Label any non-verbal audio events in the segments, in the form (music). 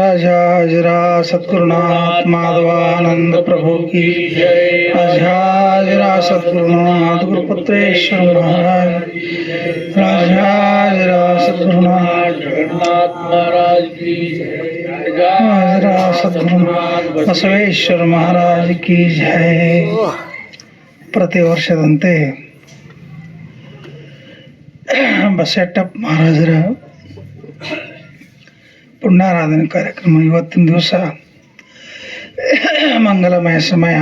महाराज राज सद्गुरुनाथ माधवानंद प्रभु की जय राज राज सद्गुरुनाथ गुरुपुत्रेश्वर महाराज राज राज सद्गुरुनाथ जगन्नाथ महाराज की जय राज राज सद्गुरुनाथ ಬಸವೇಶ್ವರ ಮಹಾರಾಜ್ ಕಿ ಜಯ ಪ್ರತಿ ವರ್ಷದಂತೆ ಬಸೆಟ್ಟಪ್ಪ ಮಹಾರಾಜರ ಪುಣ್ಯಾರಾಧನೆ ಕಾರ್ಯಕ್ರಮ ಇವತ್ತಿನ ದಿವಸ. ಮಂಗಲಮಯ ಸಮಯ.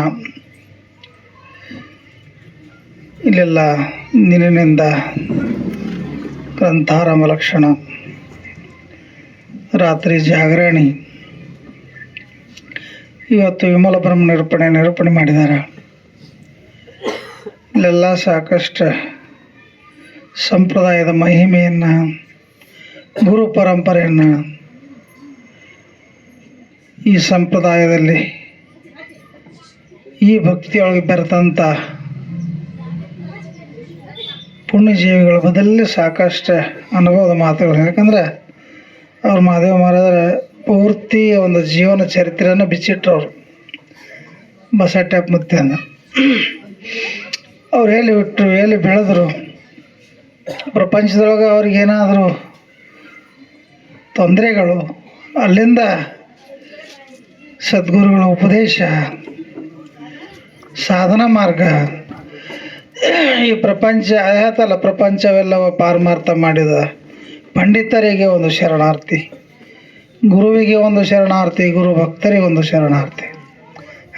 ಇಲ್ಲೆಲ್ಲ ನಿನ್ನಿನಿಂದ ಗ್ರಂಥಾರಂಭ ಲಕ್ಷಣ, ರಾತ್ರಿ ಜಾಗರಣಿ. ಇವತ್ತು ವಿಮಲ ಬ್ರಹ್ಮ ನಿರೂಪಣೆ ನಿರೂಪಣೆ ಮಾಡಿದ್ದಾರೆ. ಇಲ್ಲೆಲ್ಲ ಸಾಕಷ್ಟು ಸಂಪ್ರದಾಯದ ಮಹಿಮೆಯನ್ನು, ಗುರು ಪರಂಪರೆಯನ್ನು ಈ ಸಂಪ್ರದಾಯದಲ್ಲಿ ಈ ಭಕ್ತಿಯೊಳಗೆ ಬೆರೆತಂಥ ಪುಣ್ಯಜೀವಿಗಳ ಬದಲಿ ಸಾಕಷ್ಟು ಅನುಭವದ ಮಾತುಗಳು ಯಾಕಂದ್ರೆ ಅವ್ರು ಮಹಾದೇವ ಮಹಾರಾಜರ ಪೂರ್ತಿ ಒಂದು ಜೀವನ ಚರಿತ್ರೆಯನ್ನು ಬಿಚ್ಚಿಟ್ರು ಅವರು ಬಸಟ್ಟಪ್ಪ ಮುತ್ತೆಯನ್ನು ಅವ್ರು ಎಲ್ಲಿ ಬಿಟ್ಟರು ಎಲ್ಲಿ ಬೆಳೆದ್ರು, ಪ್ರಪಂಚದೊಳಗೆ ಅವ್ರಿಗೇನಾದರೂ ತೊಂದರೆಗಳು, ಅಲ್ಲಿಂದ ಸದ್ಗುರುಗಳ ಉಪದೇಶ, ಸಾಧನ ಮಾರ್ಗ. ಈ ಪ್ರಪಂಚ ಆಯಾತಲ್ಲ ಪ್ರಪಂಚವೆಲ್ಲವ ಪಾರಮಾರ್ಥ ಮಾಡಿದ ಪಂಡಿತರಿಗೆ ಒಂದು ಶರಣಾರ್ಥಿ, ಗುರುವಿಗೆ ಒಂದು ಶರಣಾರ್ಥಿ ಗುರು ಭಕ್ತರಿಗೆ ಒಂದು ಶರಣಾರ್ಥಿ.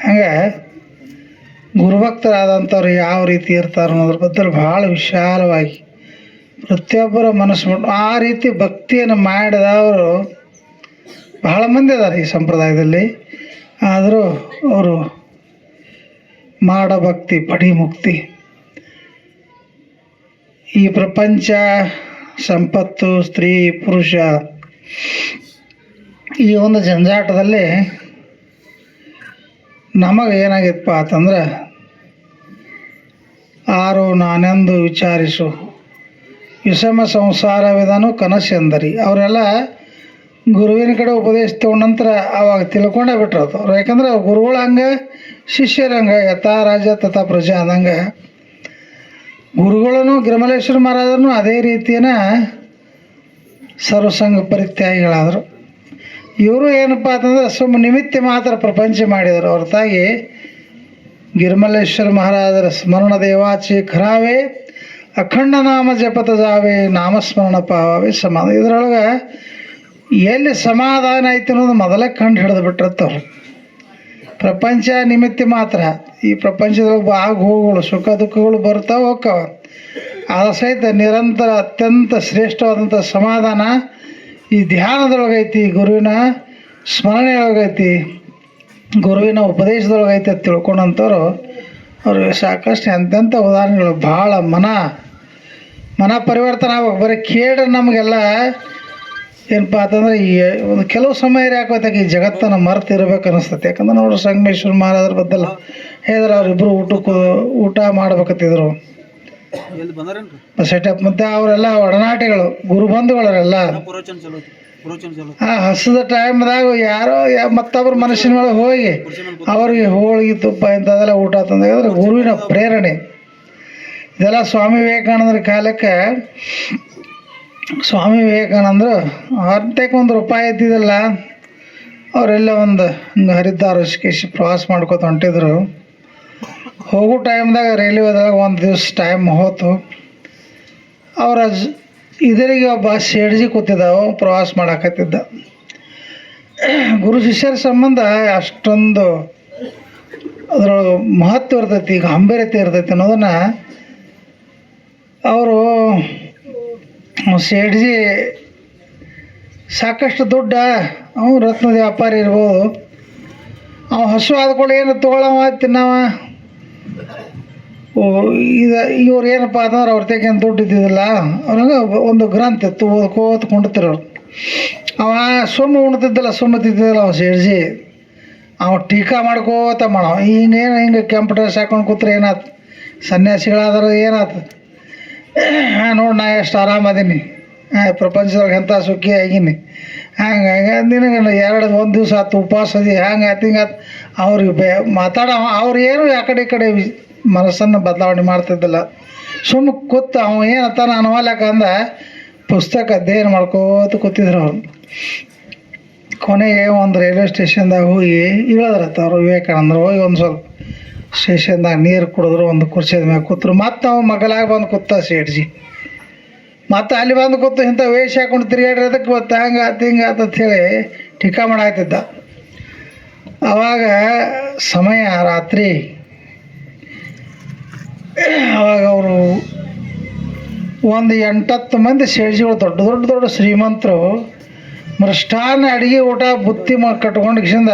ಹಂಗೆ ಗುರುಭಕ್ತರಾದಂಥವ್ರು ಯಾವ ರೀತಿ ಇರ್ತಾರೆ ಅನ್ನೋದ್ರ ಬದಲು ಭಾಳ ವಿಶಾಲವಾಗಿ ಪ್ರತಿಯೊಬ್ಬರ ಮನಸ್ಸು ಆ ರೀತಿ ಭಕ್ತಿಯನ್ನು ಮಾಡಿದವರು ಬಹಳ ಮಂದಿ ಇದ್ದಾರೆ ಈ ಸಂಪ್ರದಾಯದಲ್ಲಿ. ಆದರೂ ಅವರು ಮಾಡ ಭಕ್ತಿ ಪಡಿ ಮುಕ್ತಿ ಈ ಪ್ರಪಂಚ ಸಂಪತ್ತು, ಸ್ತ್ರೀ, ಪುರುಷ, ಈ ಒಂದು ಜಂಜಾಟದಲ್ಲಿ ನಮಗೆ ಏನಾಗಿತ್ತಪ್ಪ ಅಂತಂದ್ರೆ ಆರು ನಾನೆಂದು ವಿಚಾರಿಸು. ವಿಷಮ ಸಂಸಾರವಿದನು ಕನಸೆಂದರಿ ಅವರೆಲ್ಲ ಗುರುವಿನ ಕಡೆ ಉಪದೇಶ ತಗೊಂಡ ನಂತರ ಅವಾಗ ತಿಳ್ಕೊಂಡೇ ಬಿಟ್ರು ಅದು. ಯಾಕಂದ್ರೆ ಗುರುಗಳು ಹಂಗೆ, ಶಿಷ್ಯರು ಹಂಗೆ, ಯಥಾ ರಾಜ ತಥಾ ಪ್ರಜಾ ಅಂದಂಗೆ. ಗುರುಗಳೂ ಗಿರಿಮಲೇಶ್ವರ ಮಹಾರಾಜರು ಅದೇ ರೀತಿಯನ ಸರ್ವಸಂಗ ಪರಿತ್ಯಾಗಿಗಳಾದರು. ಇವರು ಏನಪ್ಪ ಅಂತಂದ್ರೆ ಸುಮ್ಮ ನಿಮಿತ್ತ ಮಾತ್ರ ಪ್ರಪಂಚ ಮಾಡಿದರು. ಹೊರತಾಗಿ ಗಿರಿಮಲ್ಲೇಶ್ವರ ಮಹಾರಾಜರ ಸ್ಮರಣ ದೇವಾಚಿ ಖರಾವೇ ಅಖಂಡ ನಾಮ ಜಪತ ಜಾವೆ ನಾಮಸ್ಮರಣ ಪಾವೇ ಸಮಾನ. ಇದರೊಳಗೆ ಎಲ್ಲಿ ಸಮಾಧಾನ ಐತೆ ಅನ್ನೋದು ಮೊದಲೇ ಕಂಡು ಹಿಡಿದು ಬಿಟ್ಟಿರ್ತವ್ರು. ಪ್ರಪಂಚ ನಿಮಿತ್ತ ಮಾತ್ರ. ಈ ಪ್ರಪಂಚದೊಳಗೆ ಆಗ ಹೋಗುಗಳು ಸುಖ ದುಃಖಗಳು ಬರ್ತಾವೆ ಹೋಗ್ತಾವ. ಅದ ಸಹಿತ ನಿರಂತರ ಅತ್ಯಂತ ಶ್ರೇಷ್ಠವಾದಂಥ ಸಮಾಧಾನ ಈ ಧ್ಯಾನದೊಳಗೈತಿ ಗುರುವಿನ ಸ್ಮರಣೆಯೊಳಗೈತಿ, ಗುರುವಿನ ಉಪದೇಶದೊಳಗೈತಿ ಅಂತ ತಿಳ್ಕೊಂಡಂಥವ್ರು ಅವ್ರಿಗೆ ಸಾಕಷ್ಟು ಎಂತೆಂಥ ಉದಾಹರಣೆಗಳು. ಭಾಳ ಮನ ಮನ ಪರಿವರ್ತನೆ ಆಗ್ಬೇಕು. ಬರೀ ಕೇಳಿ ನಮಗೆಲ್ಲ ಏನಪ್ಪ ಅಂತಂದ್ರೆ ಈ ಒಂದು ಕೆಲವು ಸಮಯ ಯಾಕೋತಾಗ ಈ ಜಗತ್ತನ್ನು ಮರ್ತಿರ್ಬೇಕು ಅನಿಸ್ತೈತೆ ಯಾಕಂದ್ರೆ ನೋಡ್ರಿ ಸಂಗಮೇಶ್ವರ ಮಹಾರಾಜರ ಬದ್ದಲ್ಲ ಹೇಳಿದ್ರೆ ಅವರಿಬ್ಬರು ಊಟಕ್ಕೆ ಊಟ ಮಾಡ್ಬೇಕತ್ತಿದ್ರು ಸೆಟಪ್ ಮತ್ತೆ ಅವರೆಲ್ಲ ಒಡನಾಟಿಗಳು ಗುರುಬಂಧುಗಳವರೆಲ್ಲ ಆ ಹಸದ ಟೈಮ್ದಾಗ ಯಾರೋ ಮತ್ತೊಬ್ರು ಮತ್ತೊಬ್ಬರ ಮೇಲೆ ಒಳಗೆ ಹೋಗಿ ಅವ್ರಿಗೆ ಹೋಳಿಗೆ ತುಪ್ಪ ಇಂಥದೆಲ್ಲ ಊಟ ತಂದಾಗ ಗುರುವಿನ ಪ್ರೇರಣೆ. ಇದೆಲ್ಲ ಸ್ವಾಮಿ ವಿವೇಕಾನಂದರ ಕಾಲಕ್ಕೆ ಸ್ವಾಮಿ ವಿವೇಕಾನಂದರು, ಅರ್ಧಕ್ಕೆ ಒಂದು ರೂಪಾಯಿ ಇದ್ದಿದ್ದಲ್ಲ ಅವರೆಲ್ಲ ಒಂದು ಹರಿದ್ವಾರ ಋಷಿಕೇಶ್ ಪ್ರವಾಸ ಮಾಡ್ಕೊತ ಹೊಂಟಿದ್ರು. ಹೋಗೋ ಟೈಮ್ದಾಗ ರೈಲ್ವೆದಾಗ ಒಂದು ದಿವ್ಸ ಟೈಮ್ ಹೋತು. ಅವರ ಇದರಿಗೆ ಒಬ್ಬ ಶೇಡ್ಜಿ ಕೂತಿದ್ದಾವ, ಪ್ರವಾಸ ಮಾಡಕತ್ತಿದ್ದ. ಗುರು ಶಿಷ್ಯರ ಸಂಬಂಧ ಅಷ್ಟೊಂದು ಅದರೊಳಗೆ ಮಹತ್ವ ಇರ್ತೈತಿ ಗಾಂಭೀರ್ಯತೆ ಇರ್ತೈತಿ ಅನ್ನೋದನ್ನ ಅವರು ಶೇಡ್ಜಿ ಸಾಕಷ್ಟು ದುಡ್ಡ ಅವನು ರತ್ನದ ವ್ಯಾಪಾರಿ ಇರ್ಬೋದು. ಅವ ಹಸು ಆದ್ಕೊಳ್ಳಿ ಏನು ತೊಗೊಳವ ತಿನ್ನವ? ಇದು ಇವ್ರು ಏನಪ್ಪ ಅಂತಂದ್ರೆ ಅವ್ರ ತೆಗೆ ದುಡ್ಡು ಇದ್ದಿದ್ದಿಲ್ಲ. ಅವ್ರಂಗೆ ಒಂದು ಗ್ರಂಥ ಇತ್ತು ಓದ್ಕೋತ ಅವ್ರು. ಅವ ಸುಮ್ಮ ಉಣ್ತಿದ್ದಿಲ್ಲ, ಸುಮ್ಮ ತಿದ್ದಿದ್ದಿಲ್ಲ ಅವ ಸೇಡ್ಜಿ. ಅವ ಟೀಕಾ ಮಾಡ್ಕೋತ ಮಾಡವ. ಹಿಂಗೇನು ಹಿಂಗೆ ಕೆಂಪು ಡ್ರೆಸ್ ಹಾಕೊಂಡು ಕೂತ್ರೆ ಏನಾತು? ಸನ್ಯಾಸಿಗಳಾದ್ರೆ ಏನಾತು? ನೋಡಿ ನಾ ಎಷ್ಟು ಆರಾಮದೀನಿ ಪ್ರಪಂಚದೊಳಗೆ ಎಂಥ ಸುಖಿ ಆಗೀನಿ. ಹಂಗೆ ನಿನಗೆ ಎರಡು, ಒಂದು ದಿವಸ ಆತು, ಉಪವಾಸ ಅದಿ, ಹಂಗೆ ಆತು, ಹಿಂಗೆ ಆತು. ಅವ್ರಿಗೆ ಬೇ, ಮಾತಾಡ, ಅವ್ರು ಏನು ಆ ಕಡೆ ಈ ಕಡೆ ಮನಸ್ಸನ್ನು ಬದಲಾವಣೆ ಮಾಡ್ತಿದ್ದಿಲ್ಲ. ಸುಮ್ಮ ಕೂತು, ಅವ ಏನತ್ತಾನ ಅನ್ವಾಲಕ ಅಂದ, ಪುಸ್ತಕ ಅಧ್ಯಯನ ಮಾಡ್ಕೋತ ಕೂತಿದ್ರು ಅವ್ರು. ಕೊನೆಗೆ ಒಂದು ರೈಲ್ವೆ ಸ್ಟೇಷನ್ದಾಗ ಹೋಗಿ ಇಳಿದ್ರತ್ತ ಅವರು ವಿವೇಕಾನಂದರು, ಹೋಗಿ ಒಂದು ಸ್ವಲ್ಪ ಸ್ಟೇಷನ್ದಾಗ ನೀರು ಕುಡಿದ್ರು, ಒಂದು ಕುರ್ಚಿದ ಮ್ಯಾಗ ಕೂತ್ರು. ಮತ್ತು ಅವ ಮಗಲಾಗ ಬಂದು ಕೂತ ಸೇಡ್ಜಿ ಮತ್ತು ಅಲ್ಲಿ ಬಂದು ಕೂತು ಇಂಥ ವೇಷ ಹಾಕೊಂಡು ತಿರುಗಾಡ್ರಿ ಅದಕ್ಕೆ ಗೊತ್ತ? ಹಂಗೆ ಆತು ಹಿಂಗೆ ಆತು ಹೇಳಿ ಟೀಕಾ ಮಾಡಾಯ್ತಿದ್ದ. ಅವಾಗ ಸಮಯ ರಾತ್ರಿ. ಅವಾಗ ಅವರು ಒಂದು ಎಂಟತ್ತು ಮಂದಿ ಸೇಡ್ಜಿಗಳು ದೊಡ್ಡ ದೊಡ್ಡ ದೊಡ್ಡ ಶ್ರೀಮಂತರು ಮೃಷ್ಟಾನ್ನ ಅಡಿಗೆ ಊಟ, ಬುತ್ತಿ ಮ ಕಟ್ಕೊಂಡು ಕಿಸಿಂದ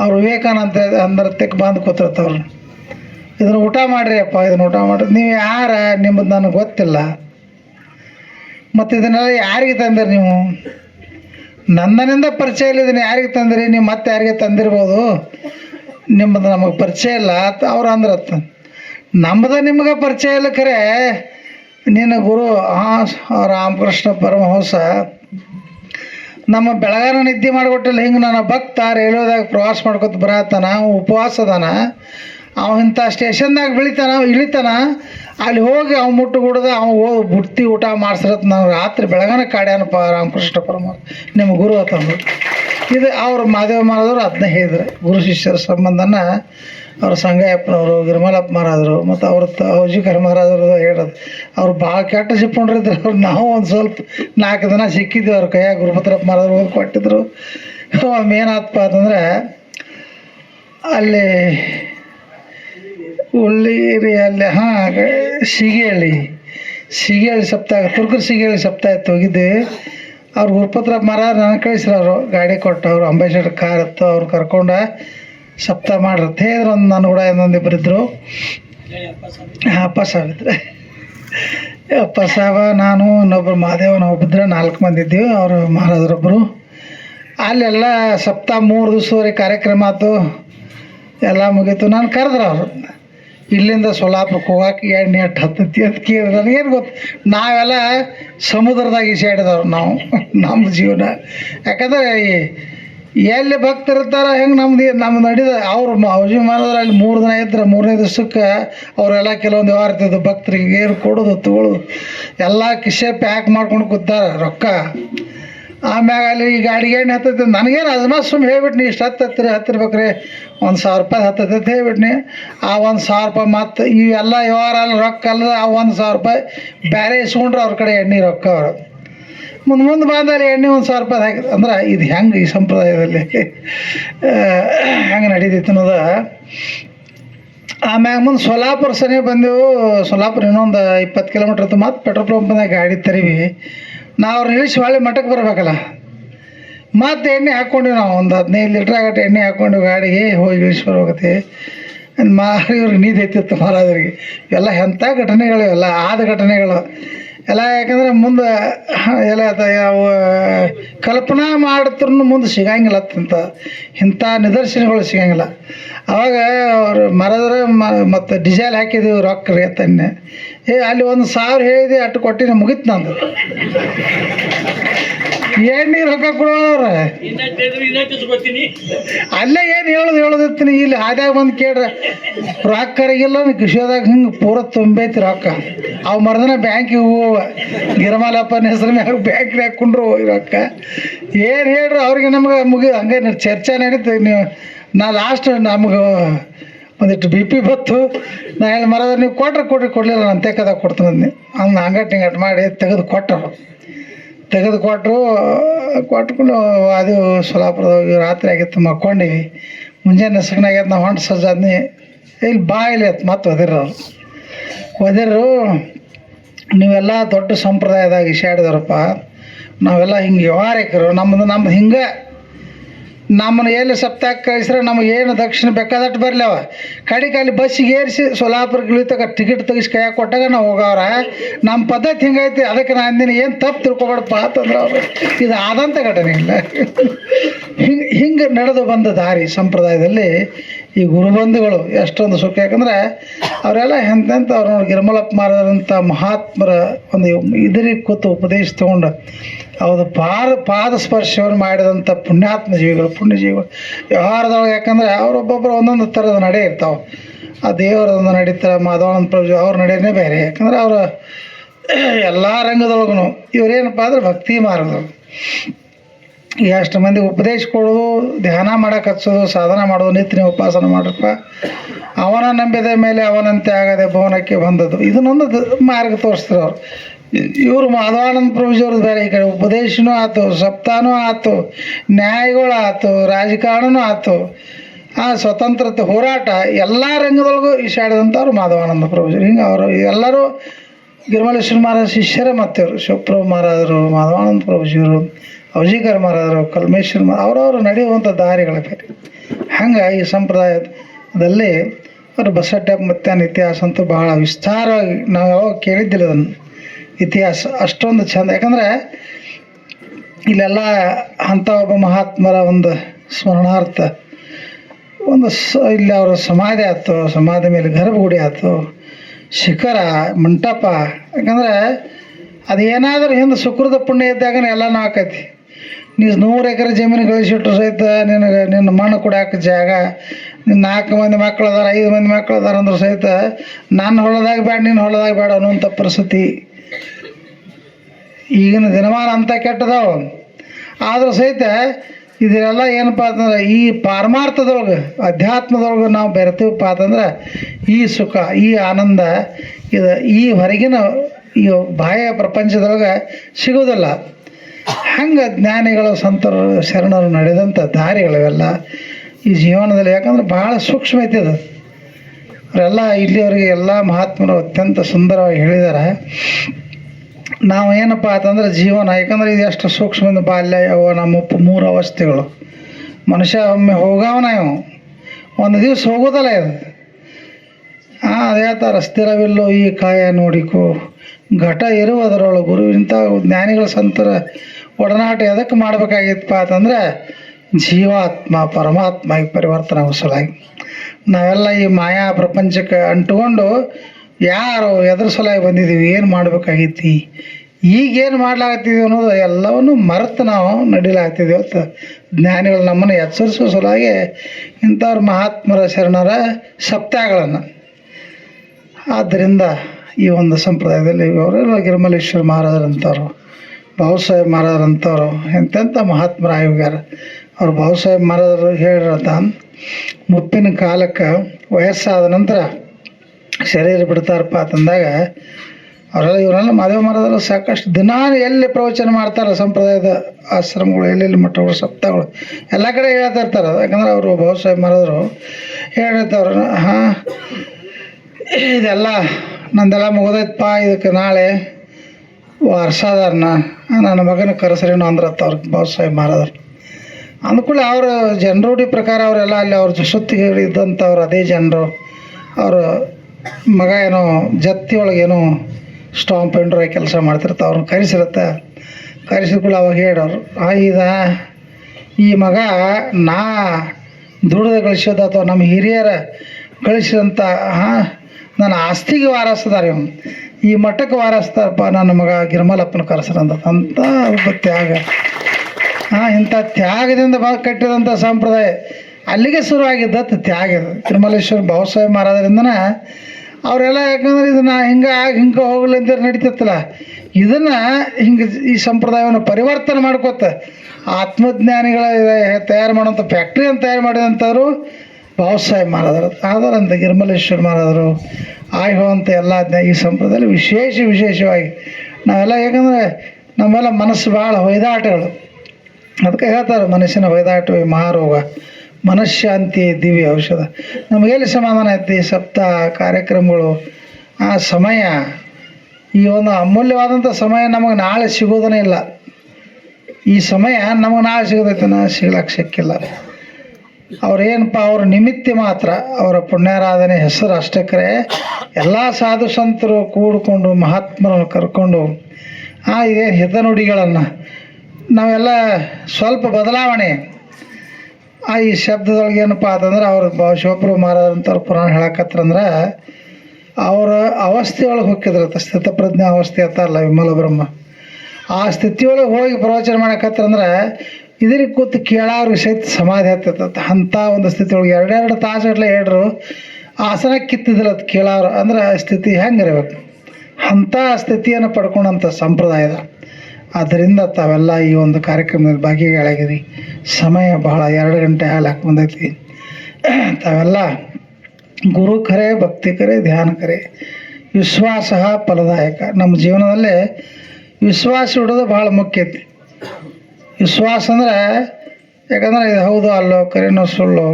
ಅವ್ರು ವಿವೇಕಾನಂದ ಅಂದ್ರೆ ತೆಕ್ ಬಂದು ಕೂತಿರ್ತಾವ್ರು. ಇದನ್ನು ಊಟ ಮಾಡ್ರಿ ಅಪ್ಪ, ಇದನ್ನು ಊಟ ಮಾಡ್ರಿ ನೀವು ಯಾರ ನಿಮ್ಮದು ನನಗೆ ಗೊತ್ತಿಲ್ಲ. ಮತ್ತು ಇದನ್ನೆಲ್ಲ ಯಾರಿಗೆ ತಂದಿರಿ ನೀವು? ನನ್ನನಿಂದ ಪರಿಚಯ ಇಲ್ಲ, ಇದನ್ನು ಯಾರಿಗೆ ತಂದಿರಿ? ನೀವು ಮತ್ತೆ ಯಾರಿಗೆ ತಂದಿರ್ಬೋದು? ನಿಮ್ಮದು ನಮಗೆ ಪರಿಚಯ ಇಲ್ಲ ಅವ್ರು ಅಂದ್ರತ್ತ ನಮ್ಮದು ನಿಮ್ಗೆ ಪರಿಚಯ ಇಲ್ಲ ಖರೆ ನಿನ್ನ ಗುರು ಹಾಂ ರಾಮಕೃಷ್ಣ ಪರಮಹಂಸ ನಮ್ಮ ಬೆಳಗಾನ ನಿದ್ದೆ ಮಾಡಿಕೊಟ್ಟಿಲ್ಲ, ಹಿಂಗೆ ನನ್ನ ಭಕ್ತ ರೈಲ್ವೆದಾಗ ಪ್ರವಾಸ ಮಾಡ್ಕೊತ ಬರತ್ತಾನ ಉಪವಾಸ ಅದಾನ ಅವ ಇಂಥ ಸ್ಟೇಷನ್ದಾಗ ಬೆಳಿತಾನ, ಇಳಿತಾನ, ಅಲ್ಲಿ ಹೋಗಿ ಅವ ಮುಟ್ಟು ಗುಡ್ದ, ಅವ ಹೋಗಿ ಬುಟ್ಟಿ ಊಟ ಮಾಡ್ಸಿರತ್ ನಾವು ರಾತ್ರಿ ಬೆಳಗನ ಕಾಡ್ಯಾನಪ್ಪ ರಾಮಕೃಷ್ಣ ಪರಮಾತ್ಮ, ನಿಮ್ಮ ಗುರು ಅಂತಂದು ಇದು ಅವ್ರು ಮಾದೇವ ಮಹಾರಾಜರು ಅದನ್ನ ಹೇಳಿದ್ರು. ಗುರು ಶಿಷ್ಯರ ಸಂಬಂಧನ ಅವ್ರ ಸಂಗಯ್ಯಪ್ಪನವರು, ಗಿರಿಮಲಪ್ಪ ಮಹಾರಾಜರು, ಮತ್ತು ಅವ್ರ ಹೌಜಿಕರ್ ಮಹಾರಾಜರು ಹೇಳೋದು ಅವ್ರು ಭಾಳ ಕೆಟ್ಟ ಸಿಪ್ಕೊಂಡಿದ್ರು ಅವ್ರು ನಾವು ಒಂದು ಸ್ವಲ್ಪ ನಾಲ್ಕು ದಿನ ಸಿಕ್ಕಿದ್ವಿ, ಅವ್ರ ಕೈಯಾಗ ಗುರುಪತ್ರಪ್ಪ ಮಹಾರಾಜರು ಹೋಗಿ ಕೊಟ್ಟಿದ್ರು. ಒಮ್ಮೆ ಏನಾತಪ್ಪ ಅಂತಂದ್ರೆ ಅಲ್ಲಿ ಉಳ್ಳಿರಿ ಅಲ್ಲಿ. ಹಾಂ ಸಿಗೇಳಿ. ಸಿಗೇಳಿ ಸಪ್ತಾಹ, ತುರ್ಕರ್ ಸಿಗೇಳಿ ಸಪ್ತಾಹಕ್ಕೆ ಹೋಗಿದ್ದೆ. ಅವ್ರು ಗುರುಪತ್ರ ಮರ ನನಗೆ ಕಳಿಸ್ರು ಅವರು ಗಾಡಿ ಕೊಟ್ಟು ಅವರು ಅಂಬೇಶ್ವರ್ ಕಾರ್ ಇತ್ತು ಅವ್ರು ಕರ್ಕೊಂಡು ಸಪ್ತಾಹ ಮಾಡಿರತ್ತೆ ಹೇಳಿದ್ರು ಒಂದು ನನ್ನ ಕೂಡ ಇನ್ನೊಂದು ಇಬ್ರು ಇದ್ರು. ಅಪ್ಪ ಇದ್ರೆ. ಅಪ್ಪ ಸಾಬ, ನಾನು, ಇನ್ನೊಬ್ರು ಮಾದೇವನ ಒಬ್ಬಿದ್ರೆ ನಾಲ್ಕು ಮಂದಿ ಇದ್ದೀವಿ, ಅವರು ಮಹಾರಾಜರೊಬ್ಬರು ಅಲ್ಲೆಲ್ಲ ಸಪ್ತಾಹ ಮೂರು ದಿವಸವರೆಗೆ ಕಾರ್ಯಕ್ರಮ ಆಯ್ತು ಎಲ್ಲ ಮುಗೀತು. ನಾನು ಕರೆದ್ರು ಅವರು ಇಲ್ಲಿಂದ ಸೊಲಾಪಕ್ಕೆ ಹೋಗಕ್ಕೆ ಎಣ್ಣೆ ಎಟ್ಟು ಹತ್ತತಿ ಅಂತ ಕೇಳಿದ್ರೆ ಏನು ಗೊತ್ತು? ನಾವೆಲ್ಲ ಸಮುದ್ರದಾಗ ಈಸಾಡಿದವ್ರು ನಾವು, ನಮ್ಮ ಜೀವನ. ಯಾಕಂದ್ರೆ ಎಲ್ಲಿ ಭಕ್ತರಿರ್ತಾರ ಹೆಂಗೆ ನಮ್ದು ನಮ್ಮ ನಡೀದ ಅವ್ರು ಮಾಜಿ ಮಾಡಿದ್ರೆ ಅಲ್ಲಿ ಮೂರು ದಿನ ಇದ್ರೆ ಮೂರನೇ ದಿವಸಕ್ಕೆ ಅವರೆಲ್ಲ ಕೆಲವೊಂದು ವ್ಯವಹಾರ ಇರ್ತಿದ್ದು ಭಕ್ತರಿಗೆ ಏನು ಕೊಡೋದು ತಗೊಳ್ಳೋದು ಎಲ್ಲ ಕಿಸೆ ಪ್ಯಾಕ್ ಮಾಡ್ಕೊಂಡು ಕೂತಾರೆ ರೊಕ್ಕ. ಆಮ್ಯಾಗ ಅಲ್ಲಿ ಈ ಗಾಡಿಗೆ ಎಣ್ಣೆ ಹತ್ತೈತೆ? ನನಗೇನು ಅದನ್ನ ಸುಮ್ಮನೆ ಹೇಳ್ಬಿಟ್ನಿ, ಇಷ್ಟು ಹತ್ತು ಹತ್ತಿರ ಹತ್ತಿರ್ಬೇಕ್ರಿ, ಒಂದು ಸಾವಿರ ರೂಪಾಯಿ ಹತ್ತೈತೆ ಅಂತ ಹೇಳ್ಬಿಟ್ನಿ. ಆ ಒಂದು ಸಾವಿರ ರೂಪಾಯಿ ಮತ್ತು ಇವೆಲ್ಲ ವ್ಯವಹಾರ ಅಲ್ಲಿ ರೊಕ್ಕ ಅಲ್ಲದ ಆ ಒಂದು ಸಾವಿರ ರೂಪಾಯಿ ಬೇರೆ ಇಸ್ಕೊಂಡ್ರೆ ಅವ್ರ ಕಡೆ ಎಣ್ಣೆ ರೊಕ್ಕ ಅವರು. ಮುಂದೆ ಮುಂದೆ ಬಂದಲ್ಲಿ ಎಣ್ಣೆ ಒಂದು ಸಾವಿರ ರೂಪಾಯಿ ಹಾಕಿ ಅಂದ್ರೆ ಇದು ಹೆಂಗೆ ಈ ಸಂಪ್ರದಾಯದಲ್ಲಿ? ಹೆಂಗೆ ನಡೀತಿತ್ತು ಅನ್ನೋದು. ಆಮ್ಯಾಗ ಮುಂದೆ ಸೊಲ್ಲಾಪುರ ಸನಿ ಬಂದೆವು. ಸೊಲ್ಲಾಪುರ ಇನ್ನೊಂದು ಇಪ್ಪತ್ತು ಕಿಲೋಮೀಟ್ರ್ ಮತ್ತು ಪೆಟ್ರೋಲ್ ಪಂಪ್ನಾಗ ಗಾಡಿ ತರಿವಿ. ನಾವು ಅವ್ರನ್ನ ಇಳಿಸಿ ಹೊಳ್ಳಿ ಮಠಕ್ಕೆ ಬರಬೇಕಲ್ಲ. ಮತ್ತೆ ಎಣ್ಣೆ ಹಾಕ್ಕೊಂಡಿವಿ ನಾವು ಒಂದು ಹದಿನೈದು ಲೀಟ್ರ್ ಆಗಟ್ಟು ಎಣ್ಣೆ ಹಾಕ್ಕೊಂಡು ಗಾಡಿಗೆ ಹೋಗಿ ಇಳಿಸಿ ಬರ್ಬೇಕತಿ ಮಾ ಇವ್ರಿಗೆ ನೀರು ಎತ್ತಿತ್ತು ಮಹಾರಾಜರಿಗೆ. ಎಲ್ಲ ಎಂಥ ಘಟನೆಗಳು ಎಲ್ಲ ಆದ ಘಟನೆಗಳು. ಎಲ್ಲ ಯಾಕಂದ್ರೆ ಮುಂದೆ ಎಲ್ಲ ಕಲ್ಪನಾ ಮಾಡಿದ್ರು ಮುಂದೆ ಸಿಗಂಗಿಲ್ಲ ಅಂತ ಇಂಥ ನಿದರ್ಶನಗಳು ಸಿಗಂಗಿಲ್ಲ. ಅವಾಗ ಅವರು ಮರದ್ರ ಮತ್ತು ಡಿಸೈಲ್ ಹಾಕಿದ್ದೀವಿ ರೊಕ್ಕ ರೀ ತನ್ನೆ ಏ ಅಲ್ಲಿ ಒಂದು ಸಾವಿರ ಹೇಳಿದೆ ಅಟ್ಟು ಕೊಟ್ಟಿನ, ಮುಗೀತು ನಂದು. ನೀರು ರೊಕ್ಕ ಕೊಡೋವ್ರ ಅಲ್ಲೇ ಏನು ಹೇಳೋದು, ಹೇಳೋದಿತ್ತೀನಿ, ಇಲ್ಲಿ ಹಾದ್ಯಾಗ ಬಂದು ಕೇಳ್ರೆ. ರೊಕ್ಕರಿಗಿಲ್ಲ ಕಿಶೋದಾಗ ಹಿಂಗೆ ಪೂರ ತುಂಬೈತಿ ರೊಕ್ಕ. ಅವು ಮರ್ದನ ಬ್ಯಾಂಕಿಗೆ ಹೋಗುವ. ಗಿರಮಾಲಪ್ಪನ ಹೆಸರು ಮ್ಯಾಗ ಬ್ಯಾಂಕ್ ಕುಂಡ್ರು ಹೋಗಿ ರೊಕ್ಕ. ಏನು ಹೇಳ್ರಿ, ಅವ್ರಿಗೆ ನಮ್ಗೆ ಮುಗಿ ಹಂಗೆ ಚರ್ಚೆ ನಡೀತು. ನೀವು ನಾ ಲಾಸ್ಟ್ ನಮ್ಗೆ ಒಂದಿಟ್ಟು ಬಿ ಪಿ ಬತ್ತು. ನಾ ಹೇಳಿ ಮರದ ನೀವು ಕೊಟ್ರೆ ಕೊಡ್ರಿ, ಕೊಡಲಿಲ್ಲ ನಾನು ತೆಕ್ಕದಾಗ ಕೊಡ್ತೀನಿ ಅಂದೆ ಅವ್ನು ಹಂಗಟ್ಟು ಹಿಂಗಟ್ಟು ಮಾಡಿ ತೆಗೆದು ಕೊಟ್ಟರು. ತೆಗೆದು ಕೊಟ್ಟರು ಕೊಟ್ಕೊಂಡು ಅದು ಸೊಲಾಪುರದಾಗ ರಾತ್ರಿ ಆಗಿತ್ತು ಮಕ್ಕೊಂಡಿವಿ. ಮುಂಜಾನೆ ಸಗನಾಗ್ಯದ ನಾವು ಹೊಂಟು ಸಜ್ಜಾದ್ನಿ ಇಲ್ಲಿ ಬಾಯಲ್ಲಿ ಆಯ್ತು, ಮತ್ತೆ ಒದಿರು ಒದಿರು ನೀವೆಲ್ಲ ದೊಡ್ಡ ಸಂಪ್ರದಾಯದಾಗ ಇಶಾಡಿದಾರಪ್ಪ. ನಾವೆಲ್ಲ ಹಿಂಗೆ ವ್ಯವಹಾರಿಕರು. ನಮ್ಮದು ನಮ್ದು ಹಿಂಗೆ ನಮ್ಮನ್ನ ಎಲ್ಲಿ ಸಪ್ತಾಹ ಕಳಿಸ್ರೆ ನಮಗೆ ಏನು ದಕ್ಷಿಣ ಬೇಕಾದಟ್ಟು ಬರಲಿ ಅವ. ಕಡೆಗೆ ಬಸ್ಸಿಗೆ ಏರಿಸಿ ಸೊಲಾಪುರಕ್ಕೆ ಇಳಿತಾಗ ಟಿಕೆಟ್ ತೆಗಿಸಿ ಕೈಯಾಗ ಕೊಟ್ಟಾಗ ನಾವು ಹೋಗವ್ರ. ನಮ್ಮ ಪದ್ಧತಿ ಹಿಂಗೈತಿ, ಅದಕ್ಕೆ ನಾನು ಅಂದಿನಿ, ಏನು ತಪ್ಪು ತಿಳ್ಕೊಬೇಡಪ್ಪ ಅಂತಂದ್ರೆ ಅವ್ರು. ಇದು ಆದಂಥ ಘಟನೆ ಇಲ್ಲ. ಹಿಂಗೆ ಹಿಂಗೆ ನಡೆದು ಬಂದ ದಾರಿ ಸಂಪ್ರದಾಯದಲ್ಲಿ ಈ ಗುರುಬಂಧುಗಳು ಎಷ್ಟೊಂದು ಸುಖ. ಯಾಕಂದ್ರೆ ಅವರೆಲ್ಲ ಎಂತೆಂಥ ಅವ್ರು ನೋಡಿ ಗಿರ್ಮಲಪ್ಪ ಮಾರದಂಥ ಮಹಾತ್ಮರ ಒಂದು ಇದರಿಗೆ ಕೂತು ಉಪದೇಶ ತೊಗೊಂಡು ಅವ್ರ ಪಾದ ಪಾದ ಸ್ಪರ್ಶವನ್ನು ಮಾಡಿದಂಥ ಪುಣ್ಯಾತ್ಮ ಜೀವಿಗಳು ಪುಣ್ಯ ಜೀವಿಗಳು ವ್ಯವಹಾರದೊಳಗೆ ಯಾಕಂದ್ರೆ ಅವರೊಬ್ಬೊಬ್ಬರು ಒಂದೊಂದು ಥರದ ನಡೆ ಇರ್ತಾವೆ. ಆ ದೇವರದೊಂದು ನಡೀತಾರೆ, ಮಾಧವಾನಂದ ಪ್ರಭು ಅವ್ರ ನಡೆಯೇ ಬೇರೆ. ಯಾಕಂದ್ರೆ ಅವರು ಎಲ್ಲ ರಂಗದೊಳಗೂ ಇವರೇನಪ್ಪ ಅಂದ್ರೆ ಭಕ್ತಿ ಮಾರ್ಗದೊಳಗೆ. ಎಷ್ಟು ಮಂದಿ ಉಪದೇಶ ಕೊಡೋದು, ಧ್ಯಾನ ಮಾಡಕ್ಕೆ ಹಚ್ಚೋದು, ಸಾಧನ ಮಾಡೋದು, ನಿತ್ಯ ಉಪಾಸನ ಮಾಡ್ರಪ್ಪ. ಅವನ ನಂಬಿದ ಮೇಲೆ ಅವನಂತೆ ಆಗದೆ ಭವನಕ್ಕೆ ಬಂದದ್ದು. ಇದನ್ನೊಂದು ಮಾರ್ಗ ತೋರಿಸ್ತಾರೆ ಅವ್ರು. ಇವರು ಮಾಧವಾನಂದ ಪ್ರಭುಜಿಯವ್ರದ್ದು ಬೇರೆ ಈ ಕಡೆ ಉಪದೇಶನೂ ಆಯ್ತು ಸಪ್ತಾನೂ ಆಯ್ತು ನ್ಯಾಯಗಳು ಆಯ್ತು ರಾಜಕಾರಣನೂ ಆಯ್ತು ಆ ಸ್ವತಂತ್ರತೆ ಹೋರಾಟ ಎಲ್ಲ ರಂಗದೊಳಗೂ ಈಶಾಡಿದಂಥವ್ರು ಮಾಧವಾನಂದ ಪ್ರಭುಜರು ಹಿಂಗೆ ಅವರು ಎಲ್ಲರೂ ಗಿರಿಮಲೇಶ್ವರ ಮಹಾರಾಜ ಶಿಷ್ಯರೇ ಅವರು ಶಿವಪ್ರಭು ಮಹಾರಾಜರು, ಮಾಧವಾನಂದ ಪ್ರಭುಜಿಯವರು. ಅವಜಿಕರ್ ಮಹಾರಾಜರು, ಕಲ್ಮೇಶ್ವರ ಮಹಾ, ಅವರವರು ನಡೆಯುವಂಥ ದಾರಿಗಳ ಬೇರೆ ಹಂಗೆ ಈ ಸಂಪ್ರದಾಯದಲ್ಲಿ ಅವರು ಬಸಟ್ಟೆ ಮತ್ತಾನ ಇತಿಹಾಸ ಅಂತೂ ಬಹಳ ವಿಸ್ತಾರವಾಗಿ ನಾವು ಯಾವಾಗ ಕೇಳಿದ್ದಿಲ್ಲ ಅದನ್ನು. ಇತಿಹಾಸ ಅಷ್ಟೊಂದು ಚಂದ, ಯಾಕಂದರೆ ಇಲ್ಲೆಲ್ಲ ಅಂಥ ಒಬ್ಬ ಮಹಾತ್ಮರ ಒಂದು ಸ್ಮರಣಾರ್ಥ, ಒಂದು ಸ, ಇಲ್ಲಿ ಅವರ ಸಮಾಧಿ ಆಯ್ತು, ಸಮಾಧಿ ಮೇಲೆ ಗರ್ಭಗುಡಿ ಆಯ್ತು, ಶಿಖರ, ಮಂಟಪ, ಯಾಕಂದ್ರೆ ಅದು ಏನಾದರೂ ಹಿಂದೆ ಸುಕೃತ ಪುಣ್ಯ ಇದ್ದಾಗ ಎಲ್ಲ ಆಕೈತಿ. ನೀವು ನೂರು ಎಕರೆ ಜಮೀನು ಗಳಿಸಿಟ್ರು ಸಹಿತ ನಿನಗೆ ನಿನ್ನ ಮಣ್ಣು ಕೊಡಾಕ ಜಾಗ, ನಿನ್ನ ನಾಲ್ಕು ಮಂದಿ ಮಕ್ಳು ಅದಾರ, ಐದು ಮಂದಿ ಮಕ್ಳು ಅದಾರ ಅಂದ್ರೆ ಸಹಿತ ನನ್ನ ಹೊಲದಾಗ ಬೇಡ ನಿನ್ನ ಹೊಲದಾಗ ಬೇಡ ಅನ್ನುವಂಥ ಪರಿಸ್ಥಿತಿ. ಈಗಿನ ದಿನಮಾನ ಅಂತ ಕೆಟ್ಟದವು. ಆದರೂ ಸಹಿತ ಇದೆಲ್ಲ ಏನಪ್ಪ ಅಂತಂದ್ರೆ ಈ ಪಾರಮಾರ್ಥದೊಳಗೆ, ಅಧ್ಯಾತ್ಮದೊಳಗೆ ನಾವು ಬೆರೆತೀವಪ್ಪ ಅಂತಂದ್ರೆ ಈ ಸುಖ, ಈ ಆನಂದ, ಇದು ಈ ಹೊರಗಿನ ಈ ಬಾಹ್ಯ ಪ್ರಪಂಚದೊಳಗೆ ಸಿಗೋದಿಲ್ಲ ಹಂಗೆ ಜ್ಞಾನಿಗಳು ಸಂತರು ಶರಣರು ನಡೆದಂಥ ದಾರಿಗಳಿವೆಲ್ಲ ಈ ಜೀವನದಲ್ಲಿ. ಯಾಕಂದ್ರೆ ಭಾಳ ಸೂಕ್ಷ್ಮ ಐತೆ ಅದು. ಅವರೆಲ್ಲ ಇಲ್ಲಿವರೆಗೆ ಎಲ್ಲ ಮಹಾತ್ಮರು ಅತ್ಯಂತ ಸುಂದರವಾಗಿ ಹೇಳಿದ್ದಾರೆ ನಾವು ಏನಪ್ಪ ಅಂತಂದ್ರೆ ಜೀವನ, ಯಾಕಂದ್ರೆ ಇದು ಎಷ್ಟು ಸೂಕ್ಷ್ಮ ಬಾಲ್ಯ ಯಾವ ನಮ್ಮ ಮೂರು ಅವಸ್ಥೆಗಳು. ಮನುಷ್ಯ ಒಮ್ಮೆ ಹೋಗವನ ಇವು. ಒಂದು ದಿವಸ ಹೋಗೋದಲ್ಲ ಇದು. ಹಾಂ ಅದೇ ಥರ ಸ್ಥಿರವಿಲ್ಲೋ ಈ ಕಾಯ ನೋಡಿಕೋ. ಘಟ ಇರುವುದರೊಳಗೆ ಗುರುವಿಂತ ಜ್ಞಾನಿಗಳ ಸಂತರ ಒಡನಾಟ ಎದಕ್ಕೆ ಮಾಡ್ಬೇಕಾಗಿತ್ತಪ್ಪ ಅಂತಂದ್ರೆ ಜೀವಾತ್ಮ ಪರಮಾತ್ಮ ಈ ಪರಿವರ್ತನೆ ಸಲುವಾಗಿ ನಾವೆಲ್ಲ ಈ ಮಾಯಾ ಪ್ರಪಂಚಕ್ಕೆ ಅಂಟುಕೊಂಡು ಯಾರು ಎದ್ರ ಸಲುವಾಗಿ ಬಂದಿದ್ದೀವಿ, ಏನು ಮಾಡ್ಬೇಕಾಗಿತ್ತಿ? ಈಗೇನು ಮಾಡ್ಲಾಗತ್ತೀವಿ ಅನ್ನೋದು ಎಲ್ಲವನ್ನು ಮರೆತು ನಾವು ನಡೀಲಾಗ್ತಿದ್ವಿ ಅಂತ ಜ್ಞಾನಿಗಳು ನಮ್ಮನ್ನು ಎಚ್ಚರಿಸೋ ಸಲುವಾಗಿ ಇಂಥವ್ರ ಮಹಾತ್ಮರ ಶರಣರ ಸಪ್ತಾಯಗಳನ್ನು ಆದ್ದರಿಂದ ಈ ಒಂದು ಸಂಪ್ರದಾಯದಲ್ಲಿ ಅವರೆಲ್ಲ ಮಹಾರಾಜರು ಮಹಾರಾಜರಂಥವ್ರು ಬಾಬುಸಾಹೇಬ್ ಮಹಾರಾಜರಂಥವ್ರು. ಎಂತೆಂಥ ಆಯುಗಾರ ಅವ್ರು ಬಾಬುಸಾಹೇಬ್ ಮಹಾರಾಜರು ಹೇಳಿರೋದ ಮುಪ್ಪಿನ ಕಾಲಕ್ಕೆ ವಯಸ್ಸಾದ ನಂತರ ಶರೀರ ಬಿಡ್ತಾರಪ್ಪ ಅಂತಂದಾಗ ಅವರೆಲ್ಲ ಇವರೆಲ್ಲ ಮದುವೆ ಮಹಾರಾಜರು ಸಾಕಷ್ಟು ದಿನ ಎಲ್ಲಿ ಪ್ರವಚನ ಮಾಡ್ತಾರೆ ಸಂಪ್ರದಾಯದ ಆಶ್ರಮಗಳು, ಎಲ್ಲೆಲ್ಲಿ ಮಠಗಳು, ಸಪ್ತಾಗಳು, ಎಲ್ಲ ಕಡೆ ಹೇಳ್ತಾ ಇರ್ತಾರೆ. ಯಾಕಂದ್ರೆ ಅವರು ಬಾಬುಸಾಹೇಬ್ ಮಹಾರಾಜರು ಹೇಳಿರ್ತಾವ್ರ ಹಾಂ, ಇದೆಲ್ಲ ನಂದೆಲ್ಲ ಮುಗಿದೈತಪ್ಪ, ಇದಕ್ಕೆ ನಾಳೆ ವಾರಸಾದಾರನ ನನ್ನ ಮಗನ ಕರೆಸ್ರೇನು ಅಂದ್ರತ್ತ ಅವ್ರಿಗೆ ಬಾಬುಸಾಹೇಬ್ ಮಹಾರಾಜರು. ಅಂದ್ಕೂಡ್ಲೆ ಅವರು ಜನರೂಢಿ ಪ್ರಕಾರ ಅವರೆಲ್ಲ ಅಲ್ಲಿ ಅವ್ರ ಸುತ್ತಿಗೆ ಇದ್ದಂಥವ್ರು ಅದೇ ಜನರು. ಅವರು ಮಗ ಏನೋ ಜತ್ತಿ ಒಳಗೇನೋ ಸ್ಟಾಂಪ್ ಎಂಡ್ರ ಕೆಲಸ ಮಾಡ್ತಿರ್ತ ಅವ್ರನ್ನ ಕರೆಸಿರತ್ತೆ. ಕರೆಸಿದ ಅವಾಗ ಹೇಳೋರು ಆ ಇದ ಈ ಮಗ ನಾ ದುಡ್ದು ಗಳಿಸೋದು ಅಥವಾ ನಮ್ಮ ಹಿರಿಯರ ಗಳಿಸಿದಂಥ, ಹಾಂ, ನನ್ನ ಆಸ್ತಿಗೆ ವಾರಸ್ದಾರ ಇವನು. ಈ ಮಠಕ್ಕೆ ವಾರಸ್ತಾರಪ್ಪ, ನನ್ನ ಮಗ ಗಿರ್ಮಲಪ್ಪನ ಕರೆಸ್ರಂತ ಅಂತ. ಒಬ್ಬ ತ್ಯಾಗ. ಹಾಂ ಇಂಥ ತ್ಯಾಗದಿಂದ ಬ ಕಟ್ಟಿದಂಥ ಸಂಪ್ರದಾಯ ಅಲ್ಲಿಗೆ ಶುರುವಾಗಿದ್ದತ್ತು ತ್ಯಾಗ ಇದು. ತಿರುಮಲೇಶ್ವರ ಬಾಬಾಸಾಹೇಬ್ ಮಹಾರಾಜರಿಂದನ ಅವರೆಲ್ಲ ಯಾಕಂದ್ರೆ ಇದನ್ನ ಹಿಂಗೆ ಆಗಿ ಹಿಂಗೆ ಹೋಗ್ಲಿ ಅಂತ ನಡೀತಿತ್ತಲ್ಲ. ಇದನ್ನ ಹಿಂಗೆ ಈ ಸಂಪ್ರದಾಯವನ್ನು ಪರಿವರ್ತನೆ ಮಾಡ್ಕೋತ ಆತ್ಮಜ್ಞಾನಿಗಳ ತಯಾರು ಮಾಡೋಂಥ ಫ್ಯಾಕ್ಟ್ರಿಯನ್ನು ತಯಾರು ಮಾಡಿದಂಥವ್ರು ಬಾಬಾಸಾಹೇಬ್ ಮಹಾರಾಜರು ಆದರಂತ ಗಿರ್ಮಲೇಶ್ವರ ಮಹಾರಾಜರು ಆಗುವಂಥ ಎಲ್ಲ ಈ ಸಂಪ್ರದಾಯದಲ್ಲಿ ವಿಶೇಷ ವಿಶೇಷವಾಗಿ ನಾವೆಲ್ಲ ಯಾಕಂದರೆ ನಮ್ಮೆಲ್ಲ ಮನಸ್ಸು ಭಾಳ ಹೊಯ್ದಾಟಗಳು. ಅದಕ್ಕೆ ಹೇಳ್ತಾರೆ ಮನಸ್ಸಿನ ಹೊಯ್ದಾಟವೇ ಮಹಾರೋಗ, ಮನಃಶಾಂತಿ, ದಿವ್ಯ ಔಷಧ. ನಮಗೆಲ್ಲಿ ಸಮಾಧಾನ ಐತಿ? ಸಪ್ತಾಹ ಕಾರ್ಯಕ್ರಮಗಳು, ಆ ಸಮಯ. ಈ ಒಂದು ಅಮೂಲ್ಯವಾದಂಥ ಸಮಯ ನಮಗೆ ನಾಳೆ ಸಿಗೋದನೇ ಇಲ್ಲ. ಈ ಸಮಯ ನಮಗೆ ನಾಳೆ ಸಿಗೋದೈತೆ ಸಿಗ್ಲಕ್ಕೆ ಸಿಕ್ಕಿಲ್ಲ ಅವ್ರೇನಪ್ಪ, ಅವ್ರ ನಿಮಿತ್ತ ಮಾತ್ರ ಅವರ ಪುಣ್ಯಾರಾಧನೆ ಹೆಸರು ಅಷ್ಟಕ್ಕರೆ ಎಲ್ಲ ಸಾಧು ಸಂತರು ಕೂಡಿಕೊಂಡು ಮಹಾತ್ಮರನ್ನು ಕರ್ಕೊಂಡು ಆ ಇದೇನು ಹಿತನುಡಿಗಳನ್ನು ನಾವೆಲ್ಲ ಸ್ವಲ್ಪ ಬದಲಾವಣೆ. ಆ ಈ ಶಬ್ದದೊಳಗೆ ಏನಪ್ಪ ಅಂತಂದ್ರೆ ಅವ್ರ ಶಿವಪುರ ಮಹಾರಾಜರಂತವ್ರು ಪುರಾಣ ಹೇಳಕತ್ರಂದ್ರೆ ಅವರ ಅವಸ್ಥೆಯೊಳಗೆ ಹೋಗಿದ್ರತ್ತ ಸ್ಥಿತಪ್ರಜ್ಞೆ ಅವಸ್ಥೆ ಅತ್ತಲ್ಲ ವಿಮಲ ಬ್ರಹ್ಮ. ಆ ಸ್ಥಿತಿಯೊಳಗೆ ಹೋಗಿ ಪ್ರವಚನ ಮಾಡಕತ್ತಂದ್ರೆ ಇದ್ರಿಗೆ ಕೂತು ಕೇಳಾರು ಸಹಿತ ಸಮಾಧಿ ಆಗ್ತೈತೆ ಅಂಥ ಒಂದು ಸ್ಥಿತಿ ಒಳಗೆ ಎರಡೆರಡು ತಾಸುಗಟ್ಟಲೆ ಹೇಳ್ರು, ಆಸನ ಕಿತ್ತಿದ್ರೆ ಅದು ಕೇಳಾರು ಅಂದ್ರೆ ಆ ಸ್ಥಿತಿ ಹೆಂಗೆ ಇರಬೇಕು? ಅಂಥ ಸ್ಥಿತಿಯನ್ನು ಪಡ್ಕೊಂಡಂಥ ಸಂಪ್ರದಾಯದ. ಆದ್ದರಿಂದ ತಾವೆಲ್ಲ ಈ ಒಂದು ಕಾರ್ಯಕ್ರಮದಲ್ಲಿ ಭಾಗಿಗಳಾಗಿರಿ. ಸಮಯ ಬಹಳ ಎರಡು ಗಂಟೆ ಹಾಲಾಕ್ ಬಂದೈತಿ. ತಾವೆಲ್ಲ ಗುರು ಕರೆ, ಭಕ್ತಿ ಕರೆ, ಧ್ಯಾನ ಕರೆ. ವಿಶ್ವಾಸ ಫಲದಾಯಕ. ನಮ್ಮ ಜೀವನದಲ್ಲೇ ವಿಶ್ವಾಸ ಇಡೋದು ಭಾಳ ಮುಖ್ಯ ಐತಿ. ವಿಶ್ವಾಸ ಅಂದ್ರೆ ಯಾಕಂದ್ರೆ ಇದು ಹೌದು ಅಲ್ಲೋ, ಕರೆನೋ ಸುಳ್ಳು.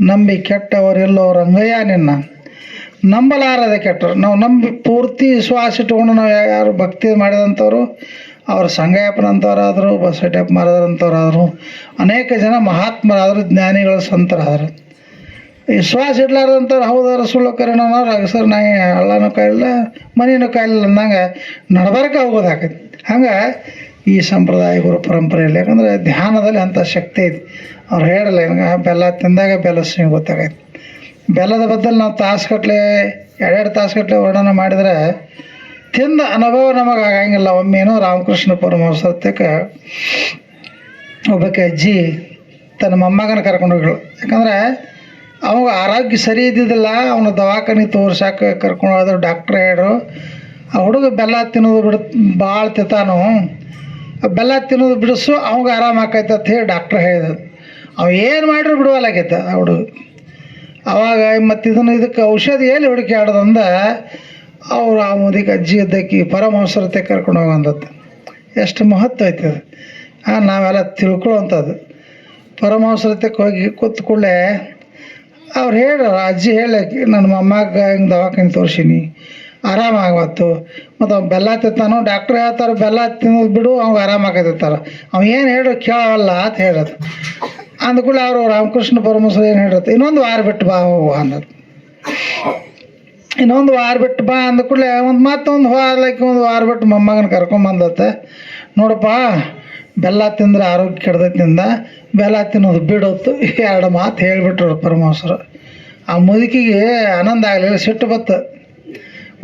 ನಂಬಿ ಕೆಟ್ಟವರೆಲ್ಲೋ ರಂಗಯ್ಯ ನಿನ್ನ. ನಂಬಲಾರದೆ ಕೆಟ್ಟರು ನಾವು ನಂಬಿ ಪೂರ್ತಿ ವಿಶ್ವಾಸ ಇಟ್ಕೊಂಡು ನಾವು ಯಾರು ಭಕ್ತಿ ಮಾಡಿದಂಥವ್ರು, ಅವರು ಸಂಗಯ್ಯಪ್ಪನಂಥವ್ರಾದರು ಬಸವಟಪ್ಪ ಮಾರದಂಥವ್ರಾದರು ಅನೇಕ ಜನ ಮಹಾತ್ಮರಾದರು, ಜ್ಞಾನಿಗಳು ಸಂತರಾದರು. ವಿಶ್ವಾಸ ಇಡ್ಲಾರ್ದಂಥವ್ರು ಹೌದಾರ ಸುಳ್ಳು ಕರೆನೋರು ಅಗಸರ್ ನಾಯಿ ಹಳ್ಳನೂ ಕಾಯಿಲ್ಲ ಮನೆಯೂ ಕಾಯಿಲ್ಲ ಅಂದಂಗೆ ನಡಬಾರಕ ಹೋಗೋದಾಕೈತಿ ಹಂಗೆ ಈ ಸಂಪ್ರದಾಯ ಗುರು ಪರಂಪರೆಯಲ್ಲಿ. ಯಾಕಂದ್ರೆ ಧ್ಯಾನದಲ್ಲಿ ಅಂಥ ಶಕ್ತಿ ಐತಿ. ಅವ್ರು ಹೇಳಲ್ಲ ನನಗೆ ಬೆಲ್ಲ ತಿಂದಾಗ ಬೆಲ್ಲ ಸ್ವಿಂಗ್ ಗೊತ್ತಾಗೈತಿ. ಬೆಲ್ಲದ ಬದಲು ನಾವು ತಾಸುಗಟ್ಲೆ ಎರಡೆರಡು ತಾಸುಗಟ್ಲೆ ವರ್ಣನೆ ಮಾಡಿದರೆ, ತಿಂದ ಅನುಭವ ನಮಗೆ ಆಗಂಗಿಲ್ಲ. ಒಮ್ಮೆನೋ ರಾಮಕೃಷ್ಣ ಪರಮಹಂಸತ್ಯಕ್ಕೆ ಒಬ್ಬಕ್ಕೆ ಅಜ್ಜಿ ತನ್ನ ಮೊಮ್ಮಗನ ಕರ್ಕೊಂಡು ಹೋಗಿಳು ಯಾಕಂದ್ರೆ ಅವಾಗ ಆರೋಗ್ಯ ಸರಿ ಇದ್ದಿದ್ದಿಲ್ಲ. ಅವನು ದವಾಖಾನೆ ತೋರ್ಸಾಕ ಕರ್ಕೊಂಡು ಹೋದ್ರು ಡಾಕ್ಟ್ರ್ ಹೇಳ್ರು, ಆ ಹುಡುಗ ಬೆಲ್ಲ ತಿನ್ನೋದು ಬಿಡ ಭಾಳ ತಿಂತಾನು. ಆ ಬೆಲ್ಲ ತಿನ್ನೋದು ಬಿಡಿಸು, ಅವಂಗೆ ಆರಾಮ ಆಕೈತೆ ಅಂತ ಹೇಳಿ ಡಾಕ್ಟ್ರ್ ಹೇಳಿದ. ಅವ ಏನು ಮಾಡ್ರು ಬಿಡುವಲ್ಲಾಗೈತೆ ಹುಡುಗ. ಅವಾಗ ಮತ್ತು ಇದನ್ನು ಇದಕ್ಕೆ ಔಷಧಿ ಎಲ್ಲಿ ಹುಡುಕಿ ಆಡೋದಂದ, ಅವ್ರು ಆ ಮುದಿಗೆ ಅಜ್ಜಿ ಇದ್ದಕ್ಕಿ ಪರಮಹಂಸರತೆ ಕರ್ಕೊಂಡು ಹೋಗಂದತ್ತೆ. ಎಷ್ಟು ಮಹತ್ವ ಐತೆ ಅದು. ಹಾಂ ನಾವೆಲ್ಲ ತಿಳ್ಕೊಳ್ಳೋವಂಥದ್ದು ಪರಮಹಂಸರತೆಗೆ ಹೋಗಿ ಕೂತ್ಕೊಳ್ಳೆ ಕೂಡಲೇ ಅವ್ರು ಹೇಳ ಅಜ್ಜಿ ಹೇಳಕ್ಕೆ ನನ್ನ ಮೊಮ್ಮಗ ಹಿಂಗೆ ದವಾಖಾನೆ ತೋರ್ಸೀನಿ. ಆರಾಮಾಗವತ್ತು ಮತ್ತು ಅವ್ನು ಬೆಲ್ಲ ತಿಂತಾನು ಡಾಕ್ಟ್ರ್ ಹೇಳ್ತಾರೆ, ಬೆಲ್ಲ ತಿನ್ನೋದು ಬಿಡು ಅವ್ಗೆ ಆರಾಮಾಗತ್ತಿರ್ತಾರೆ ಅವ್ ಏನು ಹೇಳ್ರು ಕೇಳವಲ್ಲ ಅಂತ ಹೇಳೋದು ಅಂದ್ಕೂಡಲೇ ಅವರು ರಾಮಕೃಷ್ಣ ಪರಮೇಶ್ವರ ಏನು ಹೇಳತ್ತೆ ಇನ್ನೊಂದು ವಾರ ಬಿಟ್ಟು ಬಾ ಹೋಗು ಅನ್ನೋದು ಇನ್ನೊಂದು ವಾರ ಬಿಟ್ಟು ಬಾ ಅಂದ ಕೂಡಲೇ ಒಂದು ಮತ್ತೊಂದು ವಾರಕ್ಕೆ ಒಂದು ವಾರ ಬಿಟ್ಟು ಮೊಮ್ಮಗನ ಕರ್ಕೊಂಬಂದತ್ತೆ ನೋಡಪ್ಪ, ಬೆಲ್ಲ ತಿಂದ್ರೆ ಆರೋಗ್ಯ ಕೆಡ್ದೈತಿಂದ, ಬೆಲ್ಲ ತಿನ್ನೋದು ಬಿಡೋತ್ತು. ಎರಡು ಮಾತು ಹೇಳಿಬಿಟ್ರು ಪರಮೇಶ್ವರ. ಆ ಮುದುಕಿಗೆ ಆನಂದ ಆಗಲಿಲ್ಲ, ಸಿಟ್ಟು ಬತ್ತು.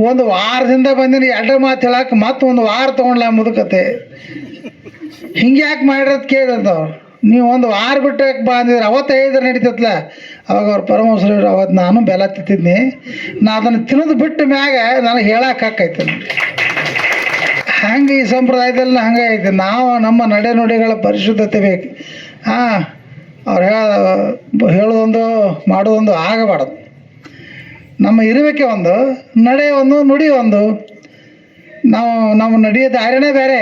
ಒಂದು ವಾರದಿಂದ ಬಂದಿನ ಎರಡು ಮಾತು ಹೇಳಕ್ಕೆ ಮತ್ತೆ ಒಂದು ವಾರ ತೊಗೊಂಡ್ಲ ಮುದುಕತೆ. ಹಿಂಗೆ ಯಾಕೆ ಮಾಡಿರೋದು ಕೇಳಿದಂತವ್ರು ನೀವು ಒಂದು ವಾರ ಬಿಟ್ಟು ಯಾಕೆ ಬಾ ಅಂದಿದ್ರೆ? ಅವತ್ತು ಹೇಳಿದ್ರೆ ನಡೀತತ್ಲ. ಅವಾಗ ಅವ್ರು ಪರಮೇಶ್ವರ ಅವತ್ತು ನಾನು ಬೆಲ ತಿಂತಿದ್ನಿ. ನಾ ಅದನ್ನು ತಿನ್ನೋದು ಬಿಟ್ಟ ಮ್ಯಾಗ ನನಗೆ ಹೇಳಕ್ಕಾಕೈತೆ ಹಂಗೆ ಈ ಸಂಪ್ರದಾಯದಲ್ಲಿ ಹಂಗೆ ಐತೆ. ನಾವು ನಮ್ಮ ನಡೆ ನುಡಿಗಳ ಪರಿಶುದ್ಧತೆ ಬೇಕು. ಹಾಂ, ಅವ್ರು ಹೇಳ, ಹೇಳೋದೊಂದು, ಮಾಡೋದೊಂದು ಆಗಬಾರ್ದು. ನಮ್ಮ ಇರುವಿಕೆ ಒಂದು, ನಡೆ ಒಂದು, ನುಡಿ ಒಂದು. ನಾವು ನಮ್ಮ ನಡೆಯೋ ದಾರಿನೇ ಬೇರೆ.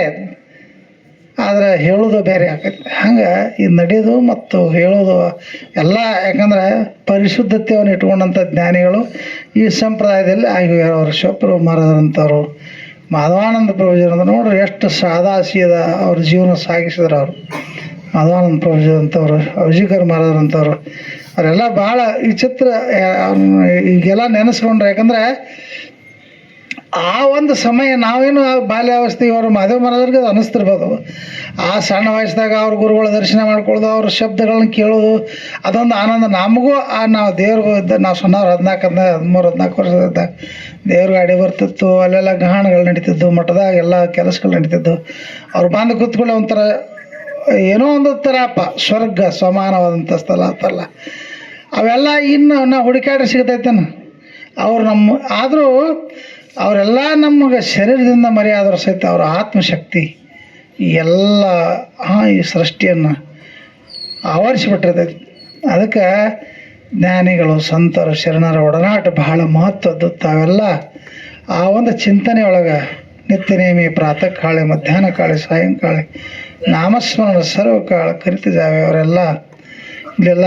ಆದರೆ ಹೇಳೋದು ಬೇರೆ ಆಗತ್ತೆ. ಹಂಗೆ ಈ ನಡೆಯೋದು ಮತ್ತು ಹೇಳೋದು ಎಲ್ಲ, ಯಾಕಂದ್ರೆ ಪರಿಶುದ್ಧತೆಯನ್ನು ಇಟ್ಕೊಂಡಂಥ ಜ್ಞಾನಿಗಳು ಈ ಸಂಪ್ರದಾಯದಲ್ಲಿ ಆಗಿ ಅವರು ಮಹಾರಾಜರಂಥವ್ರು ಮಾಧವಾನಂದ ಪ್ರಭುಜರಂತ ನೋಡ್ರಿ ಎಷ್ಟು ಸಾದಾ ಸೀದಾ ಅವ್ರ ಜೀವನ ಸಾಗಿಸಿದ್ರು ಅವರು ಮಾಧವಾನಂದ ಪ್ರಭುಜರಂಥವ್ರು ಅವಿಜಿಕರ್ ಮಹಾರಾಜರಂಥವ್ರು ಅವರೆಲ್ಲ ಭಾಳ ಈ ಚಿತ್ರ ಅವ್ರ್ನ ಈಗೆಲ್ಲ ನೆನೆಸ್ಕೊಂಡ್ರೆ. ಯಾಕಂದ್ರೆ ಆ ಒಂದು ಸಮಯ ನಾವೇನು ಬಾಲ್ಯಾವಸ್ಥೆ ಇವರು ಮಾಧವ ಮಹಾರಾಜರಿಗೆ ಅದು ಅನಿಸ್ತಿರ್ಬೋದು. ಆ ಸಣ್ಣ ವಯಸ್ಸಿದಾಗ ಅವ್ರ ಗುರುಗಳ ದರ್ಶನ ಮಾಡ್ಕೊಳ್ಳೋದು ಅವ್ರ ಶಬ್ದಗಳನ್ನ ಕೇಳೋದು, ಅದೊಂದು ಆನಂದ. ನಮಗೂ ಆ, ನಾವು ದೇವ್ರಿಗೂ ಇದ್ದ, ನಾವು ಸಣ್ಣವ್ರು ಹದಿನಾಲ್ಕು, ಹದಿನೈದು, ಹದಿಮೂರು, ಹದಿನಾಲ್ಕು ವರ್ಷದ ದೇವ್ರ ಗಾಡಿ ಬರ್ತಿತ್ತು, ಅಲ್ಲೆಲ್ಲ ಗಹನಗಳು ನಡೀತಿದ್ದು, ಮಠದಾಗ ಎಲ್ಲ ಕೆಲಸಗಳು ನಡೀತಿದ್ದು. ಅವ್ರು ಬಂದು ಕೂತ್ಕೊಳ್ಳೋ ಒಂಥರ ಏನೋ ಒಂದು ಥರಪ್ಪ ಸ್ವರ್ಗ, ಸಮಾನವಾದಂಥ ಸ್ಥಳ ಅಂತಲ್ಲ. ಅವೆಲ್ಲ ಇನ್ನು ನಾವು ಹುಡುಕಾಡ್ರೆ ಸಿಗ್ತೈತೇನು? ಅವ್ರು ನಮ್ಮ, ಆದರೂ ಅವರೆಲ್ಲ ನಮಗೆ ಶರೀರದಿಂದ ಮರೆಯಾದರೂ ಸಹಿತ ಅವರ ಆತ್ಮಶಕ್ತಿ ಎಲ್ಲ ಈ ಸೃಷ್ಟಿಯನ್ನು ಆವರಿಸಿಬಿಟ್ಟಿರ್ತೈತಿ. ಅದಕ್ಕೆ ಜ್ಞಾನಿಗಳು, ಸಂತರು, ಶರಣರ ಒಡನಾಟ ಬಹಳ ಮಹತ್ವದ್ದು. ತಾವೆಲ್ಲ ಆ ಒಂದು ಚಿಂತನೆ ಒಳಗೆ ನಿತ್ಯ ನೇಮಿ ಪ್ರಾತಃ ಕಾಳೆ, ಮಧ್ಯಾಹ್ನ ಕಾಳೆ, ಸಾಯಂಕಾಳೆ, ನಾಮಸ್ಮರಣ ಸರ್ವಕಾಳ ಕಾಳ ಕರಿತಿದ್ದಾವೆ ಅವರೆಲ್ಲ. ಇಲ್ಲೆಲ್ಲ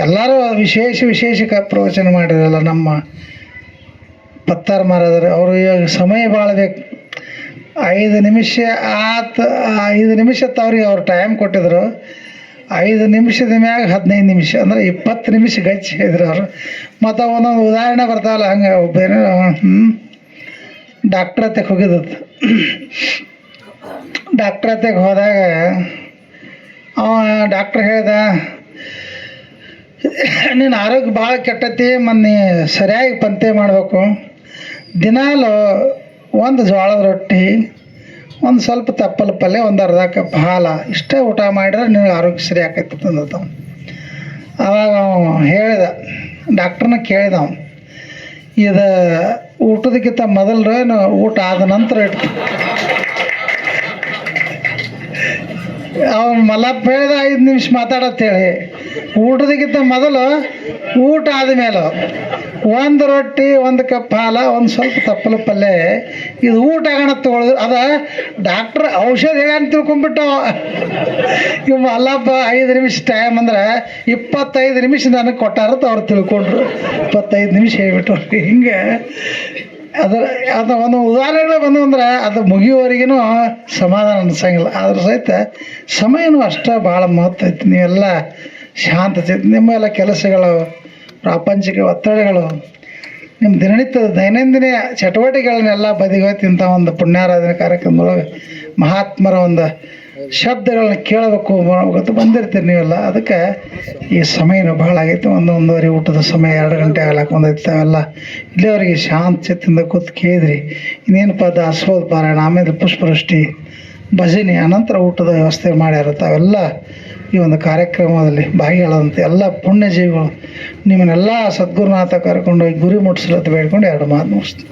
ಎಲ್ಲರೂ ವಿಶೇಷ ವಿಶೇಷ ಪ್ರವಚನ ಮಾಡಿರಲ್ಲ ನಮ್ಮ ಪತ್ತಾರು ಮಾರಾದ್ರೆ, ಅವರು ಇವಾಗ ಸಮಯ ಭಾಳ ಬೇಕು. ಐದು ನಿಮಿಷ ಆತ, ಐದು ನಿಮಿಷ ತವ್ರಿಗೆ ಅವ್ರು ಟೈಮ್ ಕೊಟ್ಟಿದ್ರು. ಐದು ನಿಮಿಷದ ಮ್ಯಾಗ ಹದಿನೈದು ನಿಮಿಷ, ಅಂದ್ರೆ ಇಪ್ಪತ್ತು ನಿಮಿಷ ಗಚ್ಚಿ ಇದ್ರು ಅವರು. ಮತ್ತು ಒಂದೊಂದು ಉದಾಹರಣೆ ಬರ್ತಾವಲ್ಲ, ಹಂಗೆ ಒಬ್ಬೇನು ಡಾಕ್ಟ್ರ್ ಹತ್ತಕ್ಕೆ ಹೋಗಿದ್ದದ್ದು ಡಾಕ್ಟ್ರ್ ಹತ್ತಕ್ಕೆ ಹೋದಾಗ, ಅವ ಡಾಕ್ಟ್ರ್ ಹೇಳ್ದ (laughs) ನಿನ್ನ ಆರೋಗ್ಯ ಭಾಳ ಕೆಟ್ಟತಿ ಮೊನ್ನೆ ಸರಿಯಾಗಿ ಪಂತೆ ಮಾಡಬೇಕು. ದಿನಾಲು ಒಂದು ಜೋಳದ ರೊಟ್ಟಿ, ಒಂದು ಸ್ವಲ್ಪ ತಪ್ಪಲ ಪಲ್ಯ, ಒಂದು ಅರ್ಧ ಕಪ್ ಹಾಲ, ಇಷ್ಟೇ ಊಟ ಮಾಡಿದ್ರೆ ನಿನಗೆ ಆರೋಗ್ಯ ಸರಿ ಆಕೈತಿ ತಂದತ ಅವಾಗ ಅವ ಹೇಳಿದ, ಡಾಕ್ಟ್ರನ್ನ ಕೇಳಿದ ಅವ ಇದು ಊಟದಕ್ಕಿಂತ ಮೊದಲು ಊಟ ಆದ ನಂತರ ಇಟ್ಟು ಅವ್ನು ಮಲ್ಲಪ್ಪ ಹೇಳಿದ ಐದು ನಿಮಿಷ ಮಾತಾಡತ್ತೇಳಿ. ಊಟದಕ್ಕಿಂತ ಮೊದಲು ಊಟ ಆದಮೇಲೆ ಒಂದು ರೊಟ್ಟಿ, ಒಂದು ಕಪ್ ಹಾಲ ಒಂದು ಸ್ವಲ್ಪ ತಪ್ಪಲು ಪಲ್ಯ ಇದು ಊಟ ಆಗೋಣ ತಗೊಳಿದ್ರು ಅದ ಡಾಕ್ಟ್ರ್ ಔಷಧ ಹೇಳಂತ ಅಂತ ತಿಳ್ಕೊಂಬಿಟ್ಟು ಇವ್ ಅಲ್ಲಪ್ಪ, ಐದು ನಿಮಿಷ ಟೈಮ್ ಅಂದ್ರೆ ಇಪ್ಪತ್ತೈದು ನಿಮಿಷ ನನಗೆ ಕೊಟ್ಟಾರತ್ತ ಅವ್ರು ತಿಳ್ಕೊಂಡ್ರು. ಇಪ್ಪತ್ತೈದು ನಿಮಿಷ ಹೇಳ್ಬಿಟ್ರು. ಹಿಂಗೆ ಅದರ ಅದು ಒಂದು ಉದಾಹರಣೆಗಳು ಬಂದು ಅಂದ್ರೆ ಅದು ಮುಗಿಯುವವರೆಗೂ ಸಮಾಧಾನ ಅನ್ಸಂಗಿಲ್ಲ. ಆದ್ರೆ ಸಹಿತ ಸಮಯನೂ ಅಷ್ಟೇ ಭಾಳ ಮಹತ್ವ ಐತಿ ನೀವೆಲ್ಲ ಶಾಂತತೆ ನಿಮ್ಮೆಲ್ಲ ಕೆಲಸಗಳು, ಪ್ರಾಪಂಚಿಕ ಒತ್ತಡಗಳು, ನಿಮ್ಮ ದಿನನಿತ್ಯದ ದೈನಂದಿನ ಚಟುವಟಿಕೆಗಳನ್ನೆಲ್ಲ ಬದಿಗೋಯ್ತು ಇಂಥ ಒಂದು ಪುಣ್ಯಾರಾಧನೆ ಕಾರ್ಯಕ್ರಮದೊಳಗೆ ಮಹಾತ್ಮರ ಒಂದು ಶಬ್ದಗಳನ್ನ ಕೇಳಬೇಕು ಗೊತ್ತು ಬಂದಿರ್ತೀರಿ ನೀವೆಲ್ಲ. ಅದಕ್ಕೆ ಈ ಸಮಯನೂ ಭಾಳ ಆಗೈತೆ. ಒಂದು ಒಂದೂವರೆ ಊಟದ ಸಮಯ, ಎರಡು ಗಂಟೆ ಆಗ್ಲಕ್ಕೆ ಬಂದೈತೆ ತಾವೆಲ್ಲ. ಇಲ್ಲಿವರೆಗೆ ಶಾಂತ ಚಿತ್ತಿಂದ ಕೂತು ಕೇಳಿದ್ರಿ. ಪದ ದಾಸೋಹ ಪಾರಾಯಣ, ಆಮೇಲೆ ಪುಷ್ಪವೃಷ್ಟಿ, ಭಜನೆ, ಅನಂತರ ಊಟದ ವ್ಯವಸ್ಥೆ ಮಾಡ್ಯಾರ ತಾವೆಲ್ಲ. ಈ ಒಂದು ಕಾರ್ಯಕ್ರಮದಲ್ಲಿ ಭಾಗಿಗಳಾದಂಥ ಎಲ್ಲ ಪುಣ್ಯಜೀವಿಗಳು ನಿಮ್ಮನ್ನೆಲ್ಲ ಸದ್ಗುರುನಾಥ ಕರ್ಕೊಂಡು ಗುರಿ ಮುಟ್ಟಿಸ್ಲತ್ತ ಬೇಡ್ಕೊಂಡು ಎರಡು ಮಾತು ಮುಗಿಸ್ತೀನಿ.